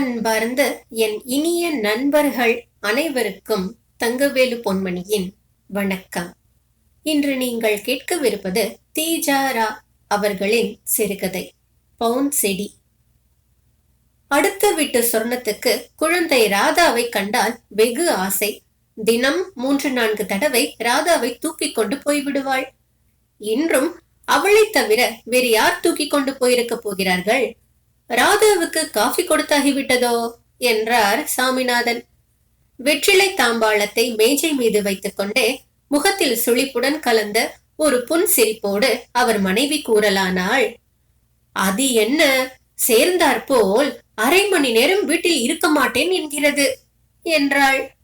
அன்பார்ந்த என் இனிய நண்பர்கள் அனைவருக்கும் தங்கவேலு பொன்மணியின் வணக்கம். இன்று நீங்கள் கேட்கவிருப்பது தீஜாரா அவர்களின் சிறுகதை பவுன் செடி அடுத்த வீட்டு சொர்ணத்துக்கு குழந்தை ராதாவை கண்டால் வெகு ஆசை. தினம் மூன்று நான்கு தடவை ராதாவை தூக்கிக் கொண்டு போய்விடுவாள். இன்றும் அவளை தவிர வேறு யார் தூக்கிக் கொண்டு போயிருக்க போகிறார்கள்? ராதாவுக்கு காஃபி கொடுத்தாகிவிட்டதோ என்றார் சாமிநாதன். வெற்றிலை தாம்பாளத்தை மேஜை மீது வைத்துக் கொண்டே முகத்தில் சுளிப்புடன் கலந்த ஒரு புன் சிரிப்போடு அவர் மனைவி கூறலானாள். அது என்ன? சேர்ந்தாற்போல் அரை மணி நேரம் வீட்டில் இருக்க மாட்டேன் என்கிறது என்றாள்.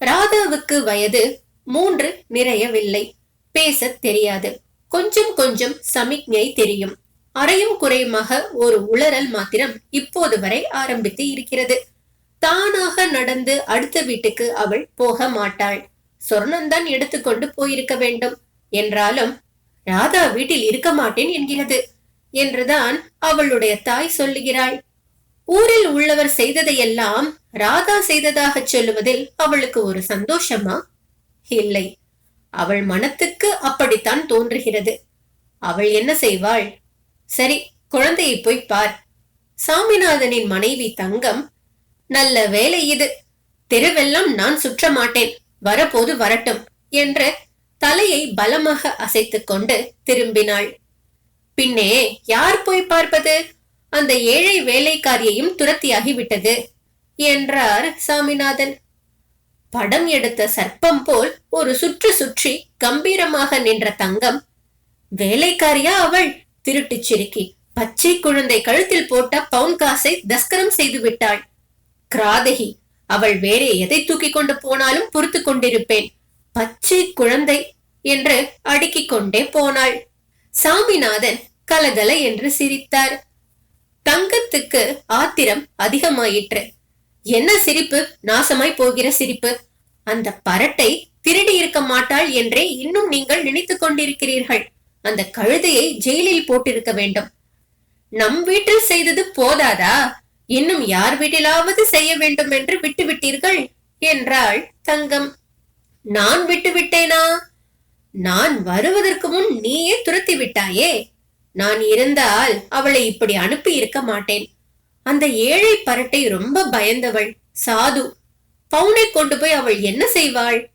ராதாவுக்கு வயது மூன்று நிறையவில்லை. பேசத் தெரியாது. கொஞ்சம் கொஞ்சம் சமிக்ஞை தெரியும். அறையும் குறையுமாக ஒரு உளறல் மாத்திரம் இப்போது வரை ஆரம்பித்து இருக்கிறது. தானாக நடந்து அடுத்த வீட்டுக்கு அவள் போக மாட்டாள். சொர்ணம்தான் எடுத்துக்கொண்டு போயிருக்க வேண்டும். என்றாலும் ராதா வீட்டில் இருக்க மாட்டேன் என்கிறது என்றுதான் அவளுடைய தாய் சொல்லுகிறாள். ஊரில் உள்ளவர் செய்ததையெல்லாம் ராதா செய்ததாக சொல்லுவதில் அவளுக்கு ஒரு சந்தோஷமா? இல்லை. அவள் மனத்துக்கு அப்படித்தான் தோன்றுகிறது. அவள் என்ன செய்வாள்? சரி குழந்தையை போய் பார். சாமிநாதனின் மனைவி தங்கம் நல்ல வேலை இது. தெருவெல்லாம் நான் சுற்ற மாட்டேன். வரப்போது வரட்டும் என்று தலையை பலமாக அசைத்துக் கொண்டு திரும்பினாள். பின்னே யார் போய் பார்ப்பது? அந்த ஏழை வேலைக்காரியையும் துரத்தியாகி விட்டது என்றார் சாமிநாதன். படம் எடுத்த சர்ப்பம் போல் ஒரு சுற்று சுற்றி கம்பீரமாக நின்ற தங்கம். வேலைக்காரியா அவள்? திருட்டுச் சிறுக்கி பச்சை குழந்தை கழுத்தில் போட்ட பவுன் காசை தஸ்கரம் செய்து விட்டாள். கிராதகி அவள் வேறே எதை தூக்கி கொண்டு போனாலும் பொறுத்து கொண்டிருப்பேன். பச்சை குழந்தை என்று அடுக்கிக் கொண்டே போனாள். சாமிநாதன் கலகல என்று சிரித்தார். தங்கத்துக்கு ஆத்திரம் அதிகமாயிற்று. என்ன சிரிப்பு? நாசமாய் போகிற சிரிப்பு. அந்த பரட்டை திருடி இருக்க மாட்டாள் என்றே இன்னும் நீங்கள் நினைத்துக் கொண்டிருக்கிறீர்கள். அந்த கழுதையை ஜெயிலில் போட்டிருக்க வேண்டும். நம் வீட்டில் செய்தது போதாதா? இன்னும் யார் வீட்டிலாவது செய்ய வேண்டும் என்று விட்டுவிட்டீர்கள்? என்றாள் தங்கம். நான் விட்டு விட்டேனா நான் வருவதற்கு முன் நீயே துரத்தி விட்டாயே நான் இருந்தால் அவளை இப்படி அனுப்பி இருக்க மாட்டேன். அந்த ஏழை பரட்டை ரொம்ப பயந்தவள் சாது. பவுனை கொண்டு போய் அவள் என்ன செய்வாள்?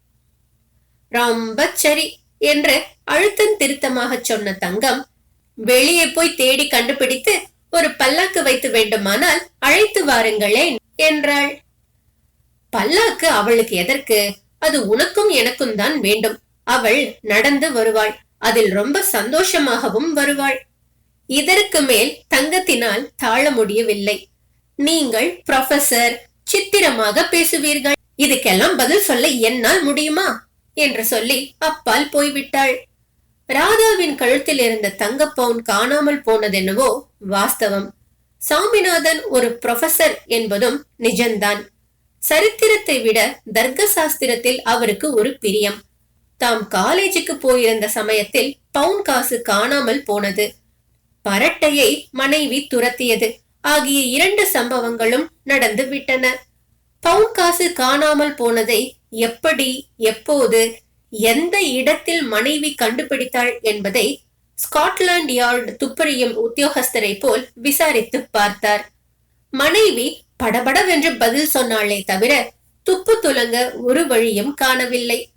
ரொம்ப சரி. என்று அழுத்தம் திருத்தமாக சொன்ன தங்கம் வெளியே போய் தேடி கண்டுபிடித்து ஒரு பல்லாக்கு வைத்து வேண்டுமானால் அழைத்து வாருங்களேன் என்றாள். பல்லாக்கு அவளுக்கு எதற்கு? அது உனக்கும் எனக்கும் தான் வேண்டும். அவள் நடந்து வருவாள். அதில் ரொம்ப சந்தோஷமாகவும் வருவாள். இதற்கு மேல் தங்கத்தினால் தாழ முடியவில்லை. நீங்கள் ப்ரொஃபசர் சித்திரமாக பேசுவீர்கள். இதுக்கெல்லாம் பதில் சொல்ல என்னால் முடியுமா? என்று சொல்லி அப்பால் போய்விட்டாள். ராதாவின் கழுத்தில் இருந்த தங்க பவுன் காணாமல் போனதென்னவோ வாஸ்தவம். சாமிநாதன் ஒரு ப்ரொஃபசர் என்பதும் நிஜம்தான். சரித்திரத்தை விட தர்க்க சாஸ்திரத்தில் அவருக்கு ஒரு பிரியம். தாம் காலேஜுக்கு போயிருந்த சமயத்தில் பவுன் காசு காணாமல் போனது. பரட்டையை மனைவி துரத்தியது. ஆகிய இரண்டு சம்பவங்களும் நடந்து விட்டன பவுன் காசு காணாமல் போனதை எப்படி எப்போது எந்த இடத்தில் மனைவி கண்டுபிடித்தாள் என்பதை ஸ்காட்லாந்து யார்டு துப்பறியும் உத்தியோகஸ்தரை போல் விசாரித்து பார்த்தார். மனைவி படபடவென்று பதில் சொன்னாளே தவிர துப்பு துலங்க ஒரு வழியும் காணவில்லை.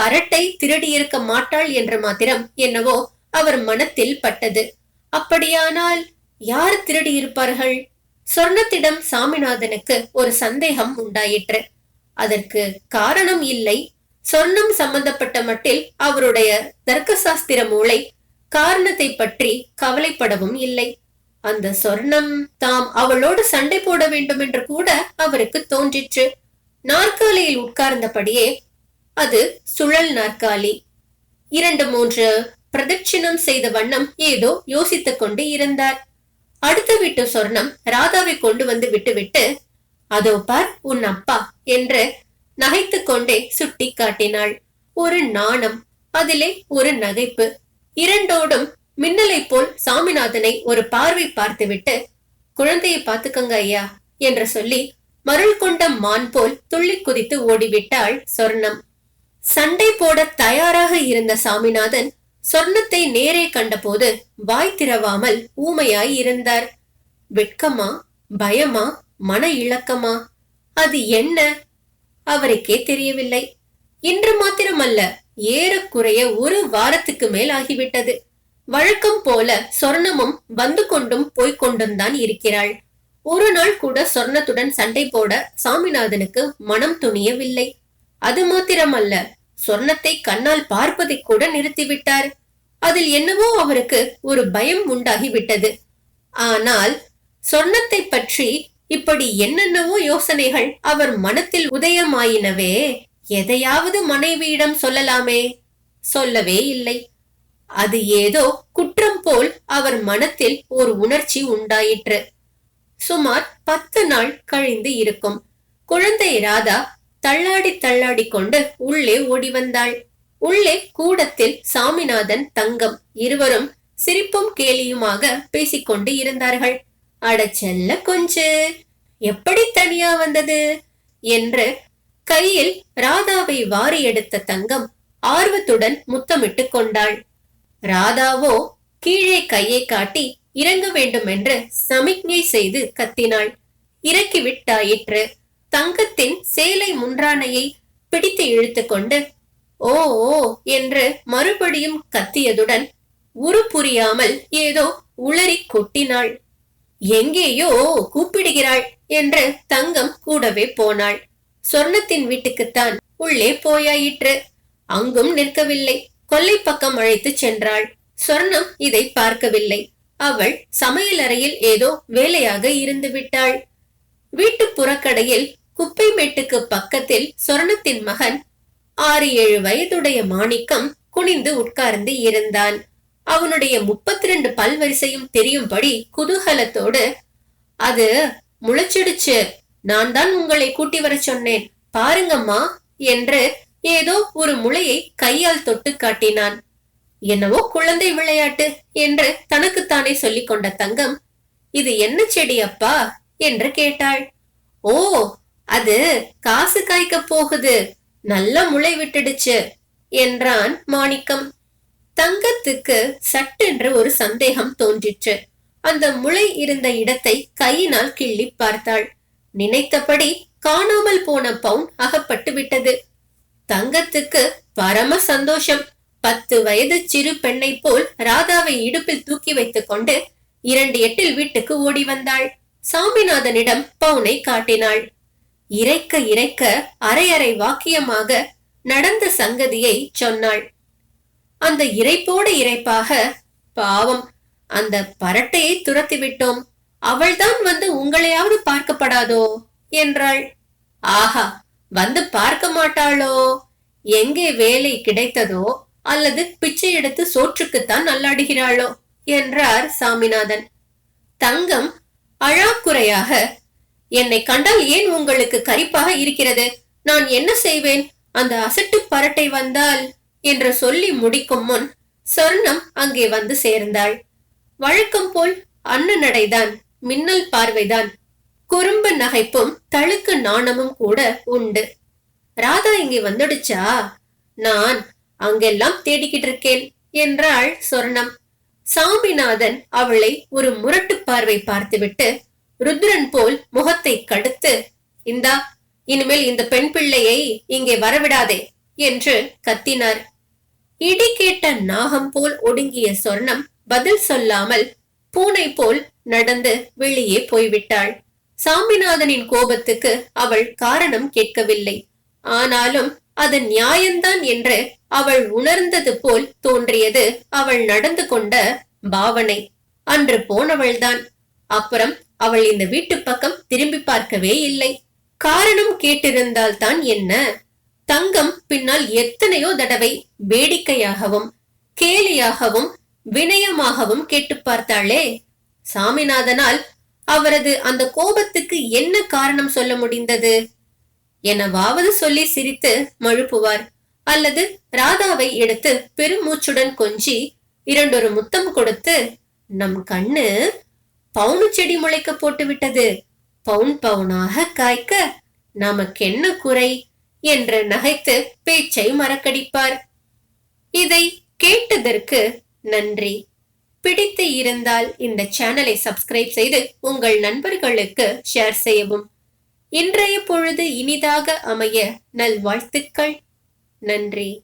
பரட்டை திருடியிருக்க மாட்டாள் என்ற மாத்திரம் என்னவோ அவர் மனத்தில் பட்டது. அப்படியானால் யார் திருடியிருப்பார்கள்? சொர்ணத்திடம் சாமிநாதனுக்கு ஒரு சந்தேகம் உண்டாயிற்று. அதற்கு காரணம் இல்லை. சொர்ணம் சம்பந்தப்பட்ட மட்டில் அவருடைய தர்க்கசாஸ்திர மூளை காரணத்தை பற்றி கவலைப்படவும் இல்லை. அந்த சொர்ணம் தாம் அவளோடு சண்டை போட வேண்டும் என்று கூட அவருக்கு தோன்றிற்று. நாற்காலியில் உட்கார்ந்தபடியே அது சுழல் நாற்காலி. இரண்டு மூன்று பிரதட்சிணம் செய்த வண்ணம் ஏதோ யோசித்துக் கொண்டு இருந்தார். அடுத்த வீட்டு சொர்ணம் ராதாவை கொண்டு வந்து விட்டுவிட்டு அதோ பார் உன் அப்பா என்று நகைத்துக் கொண்டே சுட்டி காட்டினாள். ஒரு நாணம் அதிலே ஒரு நகைப்பு. இரண்டோடும் மின்னலை போல் சாமிநாதனை ஒரு பார்வை பார்த்துவிட்டு குழந்தையை பார்த்துக்கங்க ஐயா என்று சொல்லி மருள் கொண்ட மான் போல் துள்ளி குதித்து ஓடிவிட்டாள் சொர்ணம். சண்டை போட தயாராக இருந்த சாமிநாதன் சொர்ணத்தை நேரே கண்டபோது வாய் திறவாமல் ஊமையாய் இருந்தார். வெட்கமா பயமா மன இழக்கமா அது என்ன? அவருக்கே தெரியவில்லை இன்று மாத்திரமல்ல ஏறக்குறைய ஒரு வாரத்துக்கு மேல் ஆகிவிட்டது. வழக்கம் போல சொர்ணமும் வந்து கொண்டும் போய்கொண்டும் தான் இருக்கிறாள். ஒரு நாள் கூட சொர்ணத்துடன் சண்டை போட சாமிநாதனுக்கு மனம் துணியவில்லை. அது மாத்திரமல்ல சொர்ணத்தை கண்ணால் பார்ப்பதை கூட நிறுத்திவிட்டார். அதில் என்னவோ அவருக்கு ஒரு பயம் உண்டாகிவிட்டது. ஆனால் சொர்ணத்தை பற்றி இப்படி என்னென்னவோ யோசனைகள் அவர் மனத்தில் உதயமாயினவே. எதையாவது மனைவியிடம் சொல்லலாமே? சொல்லவே இல்லை. அது ஏதோ குற்றம் போல் அவர் மனத்தில் ஒரு உணர்ச்சி உண்டாயிற்று. சுமார் பத்து நாள் கழிந்து இருக்கும். குழந்தை ராதா தள்ளாடி தள்ளாடி கொண்டு உள்ளே ஓடி வந்தாள் உள்ளே கூடத்தில் சாமிநாதன் தங்கம் இருவரும் சிரிப்பும் கேலியுமாக பேசிக்கொண்டு இருந்தார்கள். அட கொஞ்சு. எப்படி தனியா வந்தது? என்று கையில் ராதாவை வாரி எடுத்த தங்கம் ஆர்வத்துடன் முத்தமிட்டு கொண்டாள். ராதாவோ கீழே கையை காட்டி இறங்க வேண்டும் என்று சமிக்ஞை செய்து கத்தினாள். இறக்கி விட்டாயிற்று தங்கத்தின் சேலை முன்றானையை பிடித்து இழுத்துக்கொண்டு ஓ ஓ என்று மறுபடியும் கத்தியதுடன் உரு புரியாமல் ஏதோ உளறி கொட்டினாள். எங்கேயோ கூப்பிடுகிறாள் என்று தங்கம் கூடவே போனாள். சொர்ணத்தின் வீட்டுக்குத்தான் உள்ளே போயாயிற்று. அங்கும் நிற்கவில்லை. கொல்லை பக்கம் அழைத்து சென்றாள். சொர்ணம் இதை பார்க்கவில்லை. அவள் சமையலறையில் ஏதோ வேலையாக இருந்து விட்டாள். வீட்டு புறக்கடையில் குப்பை மேட்டுக்கு பக்கத்தில் சொர்ணத்தின் மகன் ஆறு ஏழு வயதுடைய மாணிக்கம் குனிந்து உட்கார்ந்து இருந்தான். அவனுடைய முப்பத்தி ரெண்டு பல்வரிசையும் தெரியும்படி குதூகலத்தோடு அது முளைச்சிடுச்சு. நான் தான் உங்களை கூட்டி வர சொன்னேன். பாருங்கம்மா என்று ஏதோ ஒரு முளையை கையால் தொட்டு காட்டினான். என்னவோ குழந்தை விளையாட்டு என்று தனக்குத்தானே சொல்லிக் கொண்ட தங்கம் இது என்ன செடி அப்பா? என்று கேட்டாள். ஓ அது காசு காய்க்க போகுது. நல்ல முளை விட்டுடுச்சு என்றான் மாணிக்கம். தங்கத்துக்கு சட்டென்று ஒரு சந்தேகம் தோன்றிற்று. அந்த முளை இருந்த இடத்தை கையினால் கிள்ளி பார்த்தாள். நினைத்தபடி காணாமல் போன பவுன் அகப்பட்டு விட்டது. தங்கத்துக்கு பரம சந்தோஷம். பத்து வயது சிறு பெண்ணை போல் ராதாவை இடுப்பில் தூக்கி வைத்துக் கொண்டு இரண்டு எட்டில் வீட்டுக்கு ஓடி வந்தாள். சாமிநாதனிடம் பவுனை காட்டினாள். இறைக்க இறைக்க அரை அரை வாக்கியமாக நடந்த சங்கதியை சொன்னாள். அந்த இறைப்போடு இறைப்பாக பாவம் அந்த பரட்டையை துரத்தி விட்டோம் அவள்தான் வந்து உங்களையாவது பார்க்கப்படாதோ? என்றாள். ஆஹா வந்து பார்க்க மாட்டாளோ? எங்கே வேலை கிடைத்ததோ அல்லது பிச்சை எடுத்து சோற்றுக்குத்தான் நல்லாடுகிறாளோ என்றார் சாமிநாதன். தங்கம் அழாக்குறையாக என்னை கண்டால் ஏன் உங்களுக்கு கரிப்பாக இருக்கிறது? நான் என்ன செய்வேன்? அந்த அசட்டு பரட்டை வந்தால் என்று சொல்லி முடிக்கும் முன் சொர்ணம் அங்கே வந்து சேர்ந்தாள். வழக்கம் போல் அன்ன நடைதான் மின்னல் பார்வைதான் குறும்பு நகைப்பும் தழுக்கு நாணமும் கூட உண்டு. ராதா இங்கே வந்துடுச்சா? நான் அங்கெல்லாம் தேடிக்கிட்டு இருக்கேன் என்றாள் சொர்ணம். சாமிநாதன் அவளை ஒரு முரட்டு பார்வை பார்த்துவிட்டு ருத்ரன் போல் முகத்தை கடுத்து இந்தா இனிமேல் இந்த பெண் பிள்ளையை இங்கே வரவிடாதே என்று கத்தினார். இடி கேட்ட நாகம் போல் ஒடுங்கிய சொர்ணம் பதில் சொல்லாமல் பூனை போல் நடந்து வெளியே போய்விட்டாள். சாமிநாதனின் கோபத்துக்கு அவள் காரணம் கேட்கவில்லை. ஆனாலும் அது நியாயம்தான் என்று அவள் உணர்ந்தது போல் தோன்றியது அவள் நடந்து கொண்ட பாவனை. அன்று போனவள்தான். அப்புறம் அவள் இந்த வீட்டு பக்கம் திரும்பி பார்க்கவே இல்லை. காரணம் கேட்டிருந்தால் தான் என்ன? தங்கம் பின்னால் எத்தனையோ தடவை வேடிக்கையாகவும் கேலியாகவும் வினயமாகவும் கேட்டு பார்த்தாளே. சாமிநாதனால் அவரது அந்த கோபத்துக்கு என்ன காரணம் சொல்ல முடிந்தது? எனவாவது சொல்லி சிரித்து மழுப்புவார். அல்லது ராதாவை எடுத்து பெருமூச்சுடன் கொஞ்சி இரண்டொரு முத்தம் கொடுத்து நம் கண்ணு பவுனு செடி முளைக்க போட்டு விட்டது பவுன் பவுனாக காய்க்க நமக்கென்ன குறை? என்று நகைத்து பேச்சை மறக்கடிப்பார். இதை கேட்டதற்கு நன்றி. பிடித்து இருந்தால் இந்த சேனலை சப்ஸ்கிரைப் செய்து உங்கள் நண்பர்களுக்கு ஷேர் செய்யவும். இன்றைய பொழுது இனிதாக அமைய நல்வாழ்த்துக்கள். நன்றி.